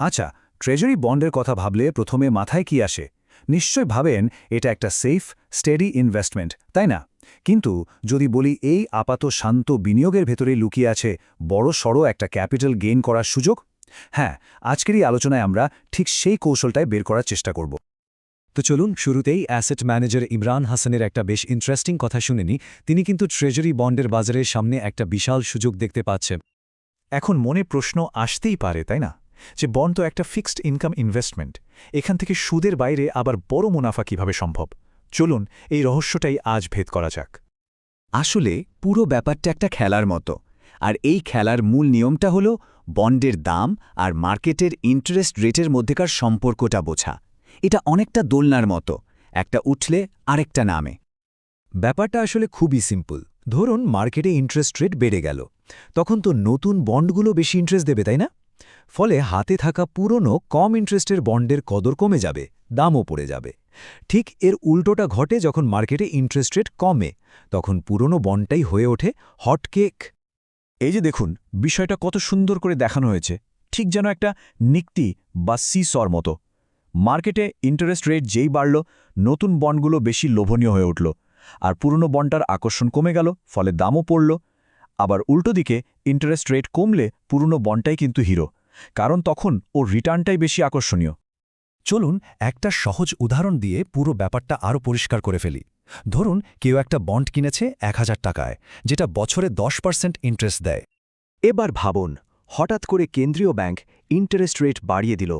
আচ্ছা ট্রেজারি বন্ডের কথা ভাবলে প্রথমে মাথায় কি আসে? নিশ্চয় ভাবেন এটা একটা সেফ স্টেডি ইনভেস্টমেন্ট তাই না? কিন্তু যদি বলি এই আপাত শান্ত বিনিয়োগের ভেতরে লুকিয়ে আছে বড় সড়ো একটা ক্যাপিটাল গেইন করার সুযোগ? হ্যাঁ আজকের এই আলোচনায় আমরা ঠিক সেই কৌশলটাই বের করার চেষ্টা করব। তো চলুন শুরুতেই অ্যাসেট ম্যানেজার ইমরান হাসানের একটা বেশ ইন্টারেস্টিং কথা শুনেনি তিনি কিন্তু ট্রেজারি বন্ডের বাজারের সামনে একটা বিশাল সুযোগ দেখতে পাচ্ছেন। এখন মনে প্রশ্ন আসতেই পারে, তাই না? যে বন্ড তো একটা ফিক্সড ইনকাম ইনভেস্টমেন্ট, এখান থেকে সুদের বাইরে আবার বড় মুনাফা কীভাবে সম্ভব? চলুন, এই রহস্যটাই আজ ভেদ করা যাক। আসলে, পুরো ব্যাপারটা একটা খেলার মতো। আর এই খেলার মূল নিয়মটা হল, বন্ডের দাম আর মার্কেটের ইন্টারেস্ট রেটের মধ্যেকার সম্পর্কটা বোঝা। এটা অনেকটা দোলনার মতো, একটা উঠলে আরেকটা নামে। ব্যাপারটা আসলে খুবই সিম্পল। ধরুন, মার্কেটে ইন্টারেস্ট রেট বেড়ে গেল। তখন তো নতুন বন্ডগুলো বেশি ইন্টারেস্ট দেবে, তাই না? ফলে হাতে থাকা পুরনো, কম ইন্টারেস্টের বন্ডের কদর কমে যাবে, দামও পড়ে যাবে। ঠিক এর উল্টোটা ঘটে যখন মার্কেটে ইন্টারেস্ট রেট কমে, তখন পুরনো বন্ডটাই হয়ে ওঠে হট কেক এই যে দেখুন, বিষয়টা কত সুন্দর করে দেখানো হয়েছে। ঠিক যেন একটা নিক্তি বা সিসর মতো। মার্কেটে ইন্টারেস্ট রেট যেই বাড়ল, নতুন বন্ডগুলো বেশি লোভনীয় হয়ে উঠল। আর পুরনো বন্ডটার আকর্ষণ কমে গেল, ফলে দামও পড়ল। আবার উল্টো দিকে ইন্টারেস্ট রেট কমলে পুরনো বন্ডটাই কিন্তু হিরো কারণ তখন ওর রিটার্নটাই বেশি আকর্ষণীয়। চলুন একটা সহজ উদাহরণ দিয়ে পুরো ব্যাপারটা আরও পরিষ্কার করে ফেলি। ধরুন কেউ একটা বন্ড কিনেছে এক হাজার টাকায়, যেটা বছরে দশ পার্সেন্ট ইন্টারেস্ট দেয়। এবার ভাবুন, হঠাৎ করে কেন্দ্রীয় ব্যাংক ইন্টারেস্ট রেট বাড়িয়ে দিল,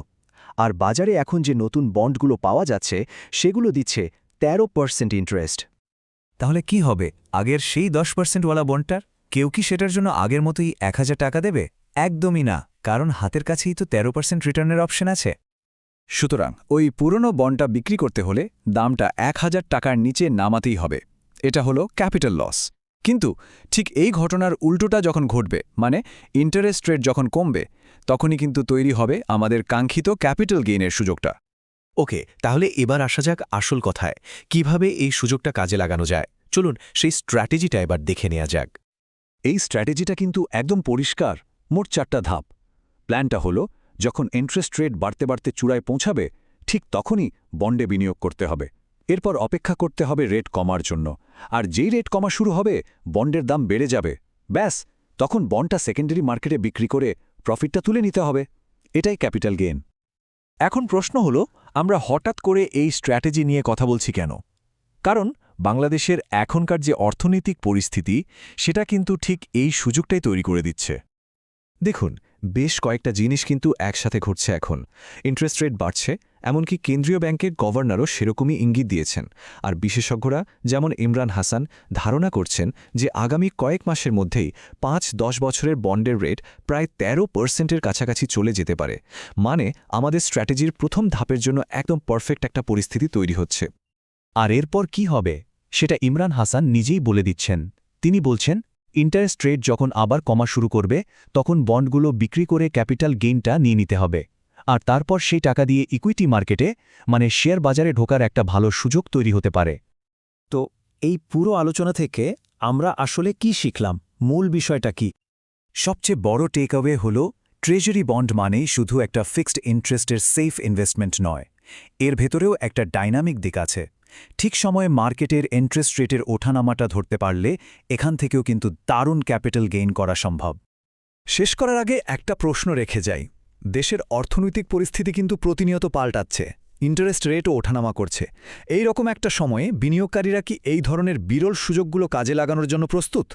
আর বাজারে এখন যে নতুন বন্ডগুলো পাওয়া যাচ্ছে, সেগুলো দিচ্ছে তেরো পার্সেন্ট ইন্টারেস্ট। তাহলে কি হবে? আগের সেই দশ পার্সেন্টওয়ালা বন্ডটার? কেউ কি সেটার জন্য আগের মতোই এক হাজার টাকা দেবে? একদমই না। কারণ হাতের কাছেই তো তেরো পার্সেন্ট রিটার্নের অপশন আছে। সুতরাং ওই পুরনো বন্ডটা বিক্রি করতে হলে দামটা এক হাজার টাকার নিচে নামাতেই হবে। এটা হলো ক্যাপিটাল লস। কিন্তু ঠিক এই ঘটনার উল্টোটা যখন ঘটবে মানে ইন্টারেস্ট রেট যখন কমবে তখনই কিন্তু তৈরি হবে আমাদের কাঙ্ক্ষিত ক্যাপিটাল গেইনের সুযোগটা। ওকে তাহলে এবার আসা যাক আসল কথায়। কীভাবে এই সুযোগটা কাজে লাগানো যায়? চলুন সেই স্ট্র্যাটেজিটা এবার দেখে নেওয়া যাক। এই স্ট্র্যাটেজিটা কিন্তু একদম পরিষ্কার মোট চারটা ধাপ। প্ল্যানটা হলো, যখন ইন্টারেস্ট রেট বাড়তে বাড়তে চূড়ায় পৌঁছাবে, ঠিক তখনই বন্ডে বিনিয়োগ করতে হবে। এরপর অপেক্ষা করতে হবে রেট কমার জন্য। আর যেই রেট কমা শুরু হবে বন্ডের দাম বেড়ে যাবে। ব্যাস, তখন বন্ডটা সেকেন্ডারি মার্কেটে বিক্রি করে প্রফিটটা তুলে নিতে হবে। এটাই ক্যাপিটাল গেইন এখন প্রশ্ন হলো, আমরা হঠাৎ করে এই স্ট্র্যাটেজি নিয়ে কথা বলছি কেন? কারণ বাংলাদেশের এখনকার যে অর্থনৈতিক পরিস্থিতি, সেটা কিন্তু ঠিক এই সুযোগটাই তৈরি করে দিচ্ছে। দেখুন বেশ কয়েকটা জিনিস কিন্তু একসাথে ঘটছে এখন। ইন্টারেস্ট রেট বাড়ছে, এমনকি কেন্দ্রীয় ব্যাংকের গভর্নরও সেরকমই ইঙ্গিত দিয়েছেন। আর বিশেষজ্ঞরা যেমন ইমরান হাসান ধারণা করছেন যে আগামী কয়েক মাসের মধ্যেই পাঁচ দশ বছরের বন্ডের রেট প্রায় ১৩ পার্সেন্টের কাছাকাছি চলে যেতে পারে। মানে আমাদের স্ট্র্যাটেজির প্রথম ধাপের জন্য একদম পারফেক্ট একটা পরিস্থিতি তৈরি হচ্ছে। আর এরপর কি হবে, সেটা ইমরান হাসান নিজেই বলে দিচ্ছেন। তিনি বলছেন ইন্টারেস্ট রেট যখন আবার কমা শুরু করবে, তখন বন্ডগুলো বিক্রি করে ক্যাপিটাল গেইনটা নিয়ে নিতে হবে। আর তারপর সেই টাকা দিয়ে ইকুইটি মার্কেটে মানে শেয়ার বাজারে ঢোকার একটা ভালো সুযোগ তৈরি হতে পারে। তো, এই পুরো আলোচনা থেকে আমরা আসলে কি শিখলাম? মূল বিষয়টা কি? সবচেয়ে বড় টেক অ্যাওয়ে হল ট্রেজারি বন্ড মানেই শুধু একটা ফিক্সড ইন্টারেস্টের সেফ ইনভেস্টমেন্ট নয়। এর ভেতরেও একটা ডাইনামিক দিক আছে। ঠিক সময়ে মার্কেটের ইন্টারেস্ট রেটের ওঠানামাটা ধরতে পারলে এখান থেকেও কিন্তু দারুণ ক্যাপিটাল গেইন করা সম্ভব। শেষ করার আগে একটা প্রশ্ন রেখে যাই। দেশের অর্থনৈতিক পরিস্থিতি কিন্তু প্রতিনিয়ত পাল্টাচ্ছে ইন্টারেস্ট রেটও ওঠানামা করছে। এই রকম একটা সময়ে বিনিয়োগকারীরা কি এই ধরনের বিরল সুযোগগুলো কাজে লাগানোর জন্য প্রস্তুত?